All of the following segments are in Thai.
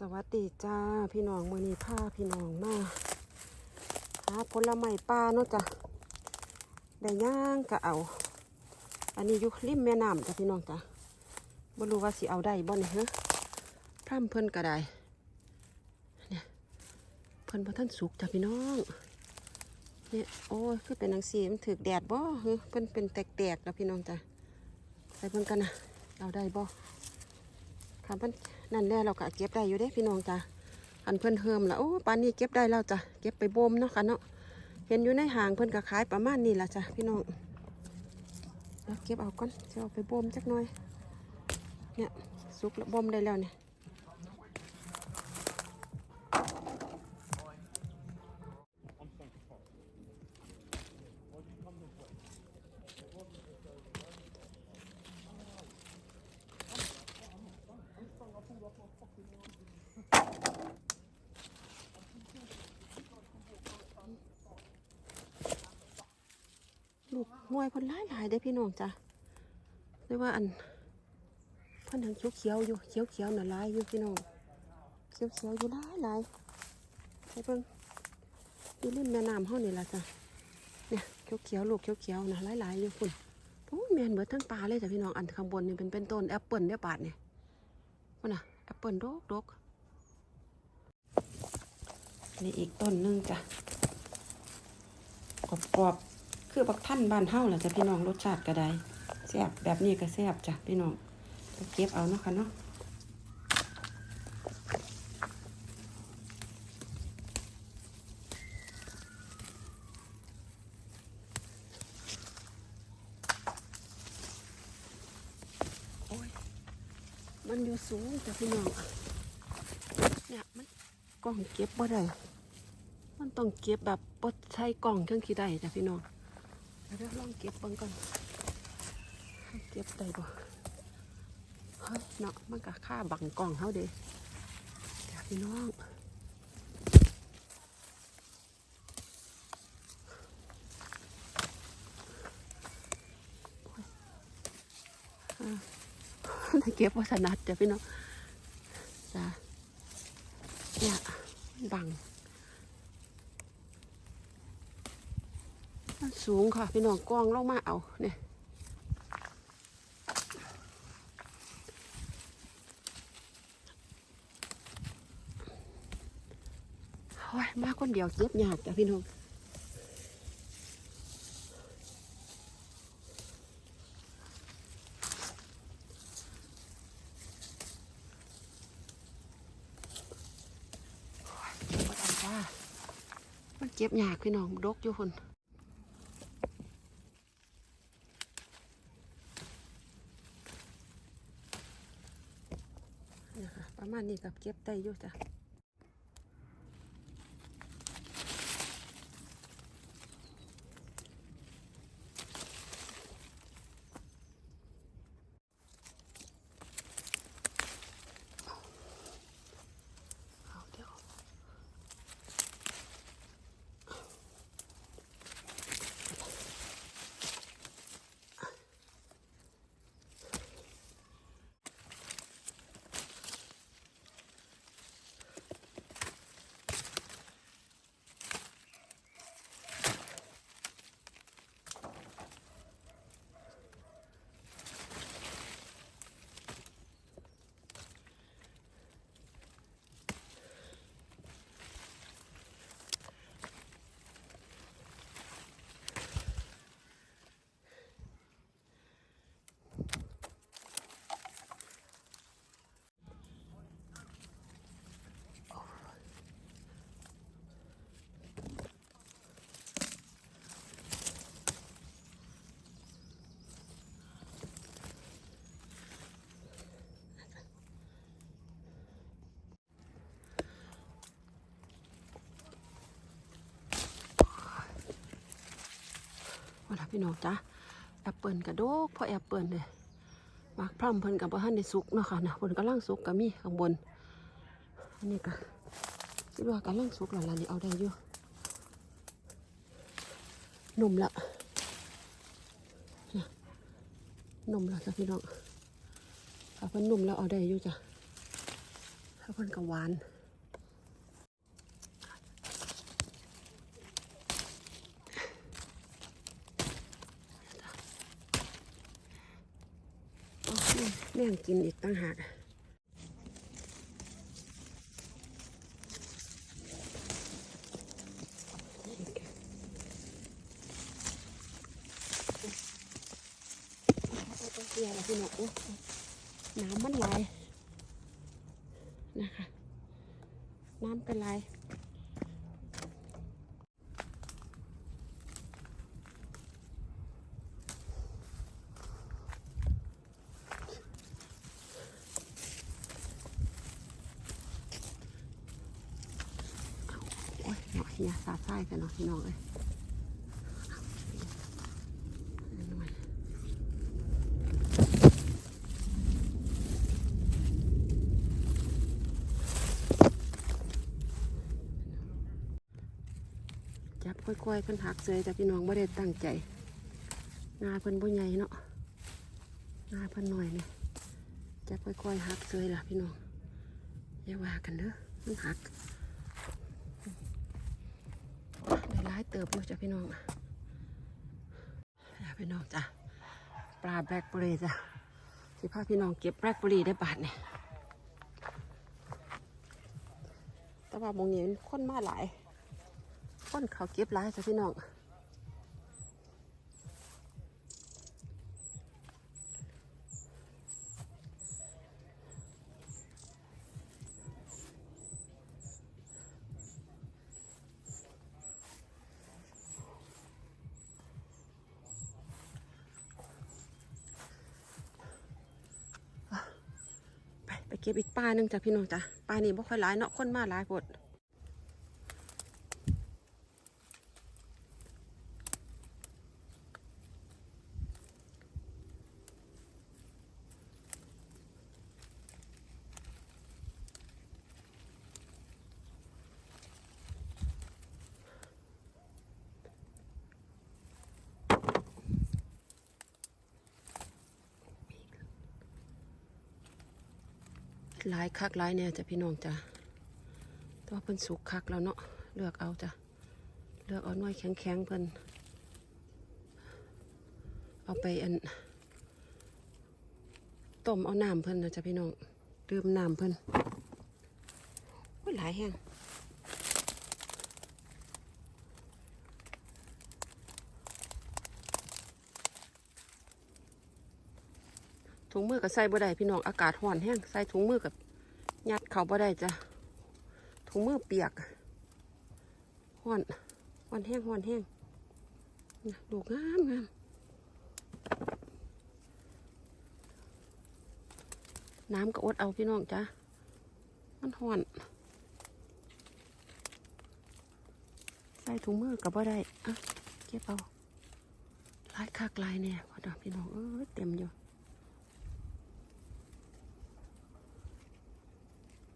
สวัสดีจ้าพี่น้องมือนี้พาพี่น้องมาหาผลไม้ป่าเนาะจ้ะได้ย่างก็เอา อันนี้อยู่ริมแม่น้ำจ้ะพี่น้องจ้ะบ่รู้ว่าสิเอาได้บ่เนี่ยฮะพร่ำเพิ่นก็ได้เนี่ยเพิ่นบ่ทันสุกจ้ะพี่น้องเนี่ยโอ้ยคือเป็นนังสีมันถือแดดบ่ฮะเพิ่นเป็นแตกๆแล้วพี่น้องจ้ะใส่เพิ่นกันนะเอาได้บ่ค่ะเพิ่น นั่นแหละเราก็เก็บได้อยู่เด้พี่น้องจ้ะอันเพิ่นเฮิมละโอ้ปานนี้เก็บได้แล้วจ้ะเก็บไปบ่มเนาะค่ะเนาะเห็นอยู่ในห่างเพิ่นก็ขายประมาณนี้ละจ้ะพี่น้องแล้วเก็บเอาก่อนจะเอาไปบ่มจักหน่อยเนี่ยสุกแล้วบ่มได้แล้วเนี่ย พิ่นหลายหลายได้พี่น้องจ้ะเรียกว่าอันเพิ่นยังเขียวเขียวอยู่เขียวเขียวน่ะหลายอยู่พี่น้องเขียวเขียวอยู่หลายหลายไปเบิ่งอยู่ริมแม่น้ำเฮานี่ล่ะจ้ะเนี่ยเขียวเขียวลูกเขียวเขียวน่ะหลายหลายอยู่คุณโอ้ยแมนเบิดทั้งป่าเลยจ้ะพี่น้องอันข้างบนนี่เป็นเป็นต้นแอปเปิลเด้อบาดนี่พุ่นน่ะแอปเปิลดกดกนี่อีกต้นนึงจ้ะกรอบ คือบักท่านบ้านเฮาแหละจ้ะพี่น้องรสชาติก็ได้แซ่บแบบนี้ก็แซ่บจ้ะพี่น้องไปเก็บเอาเนาะค่ะเนาะมันอยู่สูงจ้ะพี่น้องเนี่ยมันกล้องเก็บบ่ได้มันต้องเก็บแบบปดใช้กล่องเครื่องขี้ได้จ้ะพี่น้อง เดี๋ยวลองเก็บบิ่งก่อนเก็บได้บ่เฮ้ยเนาะมันก็ค่าบังกล่องเขาเด้จ้ะพี่น้องได้เก็บวัสนัดจ้ะพี่น้องจ้ะเนี่ยบัง มัน สูงค่ะพี่น้องกองลงมาเอาเนี่ยโอ้ยมาคนเดียวเก็บยากจ้ะพี่น้องเก็บยากพี่น้องดกอยู่คน เนี่ยค่ะประมาณ นี้กับเก็บได้อยู่จ้ะ พี่น้องจ้ะแอปเปิลกระโดกเพราะแอปเปิลเนี่ยมากพร่ำเพิ่นกับบ่ทันได้สุกเนาะค่ะนะเพิ่นกำลังสุกก็มีข้างบนอันนี้ก็คิดว่ากำลังสุกแล้วล่ะนี่เอาได้อยู่นมละนี่ยหนุ่มละจ้ะพี่น้องถ้าเพิ่นนมแล้วเอาได้อยู่จ้ะถ้าเพิ่นก็หวาน โอ้ย แม่งกินอีกตั้งหากเสียแล้วพี่น้องน้ำมันไหลายนะคะ น้ำกันไหลาย โอ้ ยเนาะเฮียสาไส้กันเนาะพี่น้องเอ้ยหน่อยจับค่อยๆเพิ่นหักเสยแต่พี่น้องไม่ได้ตั้งใจงาเพิ่นบ่ใหญ่เนาะงาเพิ่นหน่อยเนี่ยจับค่อยๆหักเสยล่ะพี่น้องอย่าว่ากันเด้อมันหัก ได้ร้าย เติบอยู่จ้ะพี่น้องจ้ะพี่น้องจ้ะปลาแบล็กเบอร์รี่จ้ะสิพาพี่น้องเก็บแบล็กเบอร์รี่ได้บาทเนี่ยแต่ว่าบางนี้มันคนมาหลาย คนเขาเก็บหลายจ้ะพี่น้อง ก็บอีกป้านึงจ้ะพี่น้องจ้ะป้านี่บ่ค่อยหลายเนาะคนมาหลายปด ลายคักหลายเนี่ยจ้ะพี่น้องจ้ะแตัวาเพิ่นสุกคักแล้วเนาะเลือกเอาจ้ะเลือกเอาหน่วยแข็งๆเพิ่นเอาไปอันต้มเอาน้ำเพิ่นนะจ้ะพี่น้องดื่มน้ำเพิ่นโอ้ยหลายแห้งถุงมือกับใส่บ่ได้พี่น้องอากาศร้อนแห้งใส่ถุงมือกับ ยัดเขาบ่ได้จ้ะถุงมือเปียกร้อนร้อนแห้งร้อนแห้งดูงามงามน้ำก็อดเอาพี่น้องจ้ะมันร้อนใส่ถุงมือกับบ่ได้อะเก็บเอาลายคักลายเนี่ยพอดอกพี่น้องเอ้ยเต็มอยู่ อ๋อเนี่ย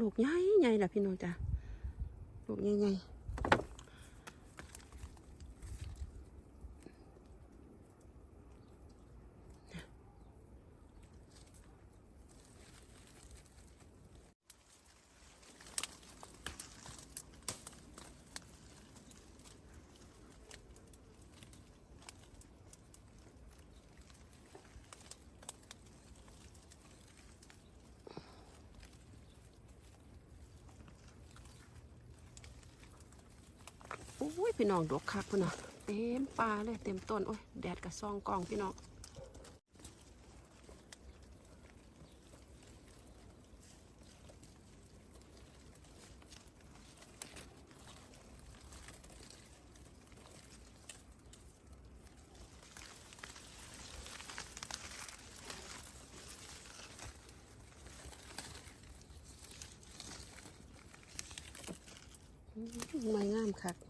ลูกใหญ่ใหญ่ละพี่น้องจ้ะลูกใหญ่ใหญ่ อ้ยพี่น้องดกคักพุ่นน่ะเต็มป่าเลยเต็มต้น โอ้ยแดดกับซองกล่องพี่น้องไม่งามคัก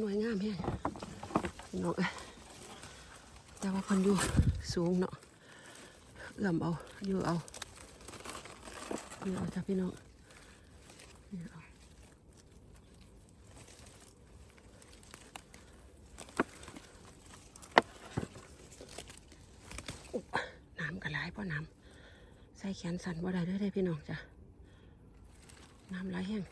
หน่วยงามแฮงพี่น้องเอ้ยแต่ว่าคนอยู่สูงเนาะเอื้อมเอาอยู่เอาอยู่เอาจ้ะพี่น้องอยู่เอาน้ำกระไรเพราะน้ำใส่แขนสั่นบ่ได้ด้อเด้พี่น้องจ้ะน้ำไหลแห้ง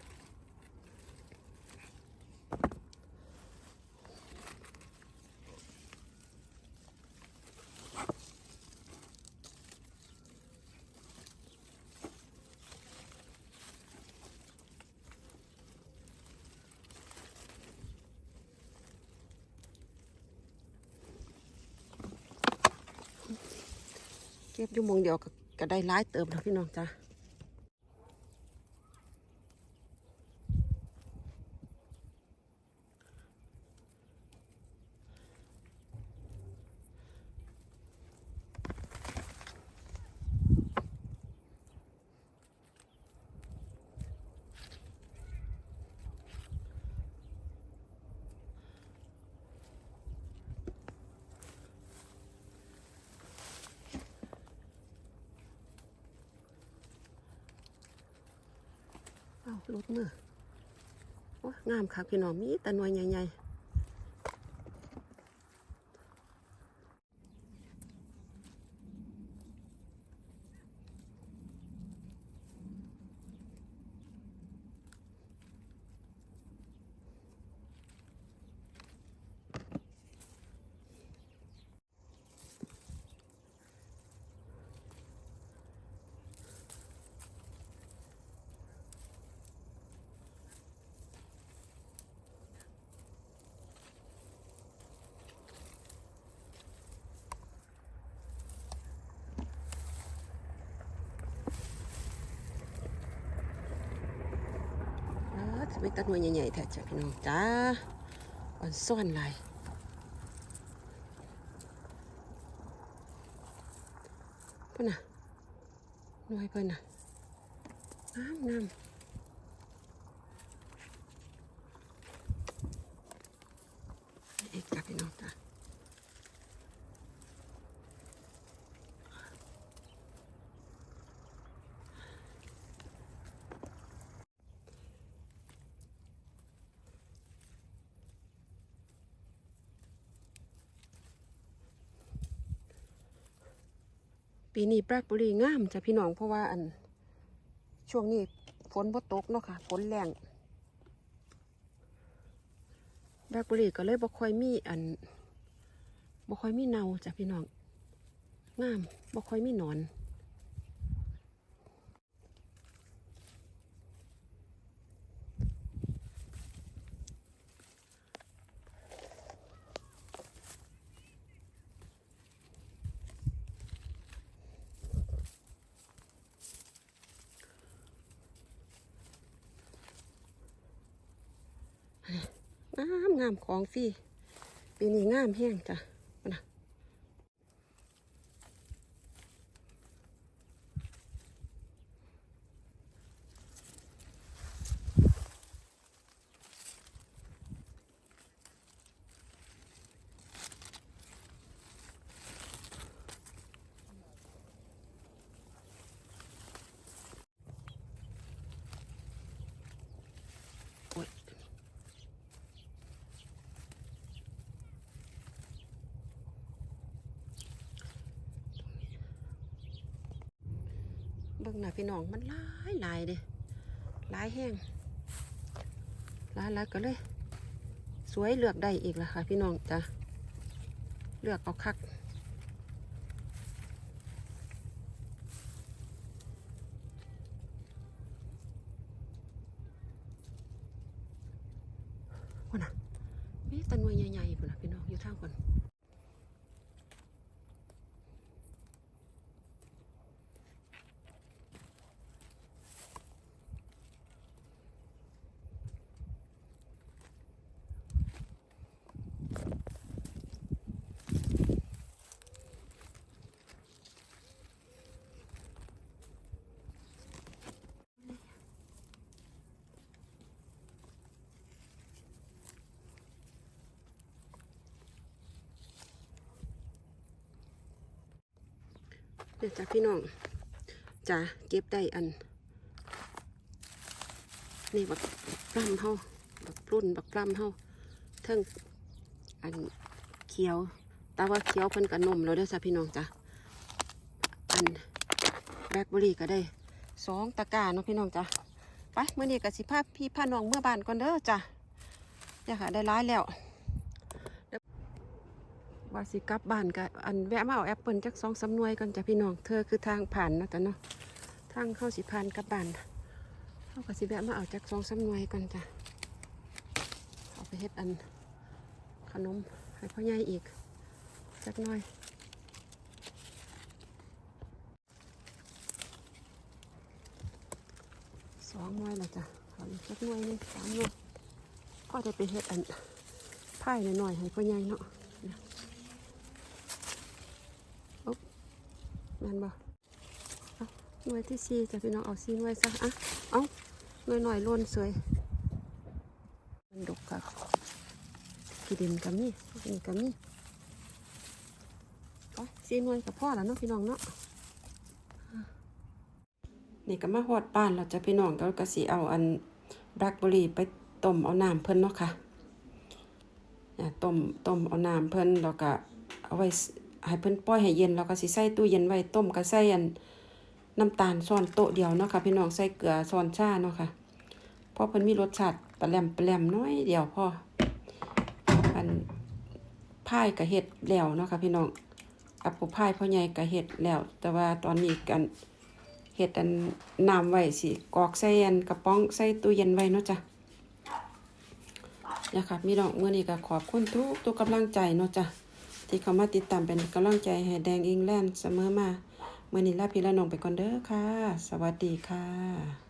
เก็บอยู่หมองเดียวก็ได้ร้ายเติมแล้วพี่น้องจ้า รถมือโอ้ยงามค่ะพี่น้องมีแต่หน่วยใหญ่ๆ จะเป็นแต่หน่วยใหญ่ๆแท้จ้ะพี่น้องจ้าอ่อนซ่อนหลายเพิ่นน่ะหน่วยเพิ่นน่ะงามงามอีกจ้ะพี่น้องจ้ะ ปีนี้ปรากบุรีงามจ้ะพี่น้องเพราะว่าอัน ช่วงนี้ฝนบ่ตกเนาะค่ะฝนแรงปรากบุรีก็เลยบ่ค่อยมีอันบ่ค่อยมีเนาจ้ะพี่น้องงามบ่ค่อยมีหนอน งามของฟรีปีนี้งามแห้งจ้ะโอ้ยเบิ่งหน่ะพี่น้องมันหลายหลายเด้หลายแห้งร้านแล้วก็เลย สวยเลือกได้อีกแล้วค่ะ พี่น้องจ้ะเลือกเอาคักคนน่ะมีตันวยใหญ่ๆคนน่ะพี่น้องอยู่ทางคน ดี๋ยวจ้ะพี่น้องจ้ะเก็บได้อัน นี่บักปล้ำเฮาบักรุ่นบักปล้ำเฮาเทิงอันเขียว แต่ว่าเขียวเพิ่นกับนมแล้วเด้อจ้ะพี่น้องจ้ะอันแบล็คเบอรี่ก็ได้สองตะกร้าเนาะพี่น้องจ้ะไปเมื่อนี้กับสิภาพพี่พาน้องเมื่อบ้านก่อนเด้อจ้ะอย่าค่ะได้ร้ายแล้ว ว่าสิกลับบ้านก็อันแวะมาเอาแอปเปิลจักสองสำนวยก่อนจ้ะพี่น้องเธอคือทางผ่านนะแต่เนาะทางเข้าสิผ่านกลับบ้านเข้าก็สิแวะมาเอาจักสองสำนวยก่อนจ้ะเอาไปเฮ็ดอันขนมให้พ่อใหญ่อีกจักน่อยสองน่วยแล้วจ้ะเอาจักน่วยนึงสามน่วยพ่อจะไปเฮ็ดอันไผ่หน่อยๆให้พ่อใหญ่เนาะ แม่นบ่เอาหน่วยที่สี่จะพี่น้องเอาสี่หน่วยซะอะเอาหน่วยหน่อยล้นสวย มันดกค่ะกีดินกับนี่นี่กับนี่ไปสี่หน่วยกับพ่อแล้วเนาะพี่น้องเนาะนี่ก็มาหอดป้านเราจะพี่น้องก็กระสีเอาอันแบล็คเบอรี่ไปต้มเอาน้ำเพิ่นเนาะค่ะนี่ต้มต้มเอาน้ำเพิ่นแล้วก็เอาไว้ ให้เพิ่นปล่อยให้เย็นแล้วก็สิใส่ตู้เย็นไว้ต้มก็ใส่อันน้ำตาลช้อนโต๊ะเดียวเนาะค่ะพี่น้องใส่เกลือช้อนชาเนาะค่ะเพราะเพิ่นมีรสชาติปลาแหลมปลาแหลมน้อยเดียวพออันพายก็เฮ็ดแล้วเนาะค่ะพี่น้องอัปปุพายพ่อใหญ่ก็เฮ็ดแล้ว แต่ว่าตอนนี้กันเฮ็ดอันน้ำไว้สิกอกใส่อันกระป๋องใส่ตู้เย็นไว้เนาะจ้ะนะคะพี่น้องมื้อนี้ก็ขอบคุณทุกทุกกำลังใจเนาะจ้ะ ที่เขามาติดตามเป็นกำลังใจให้แดงอิงแลนด์เสมอมาเมื่อนี้ลาพี่ละน้องไปก่อนเด้อค่ะ สวัสดีค่ะ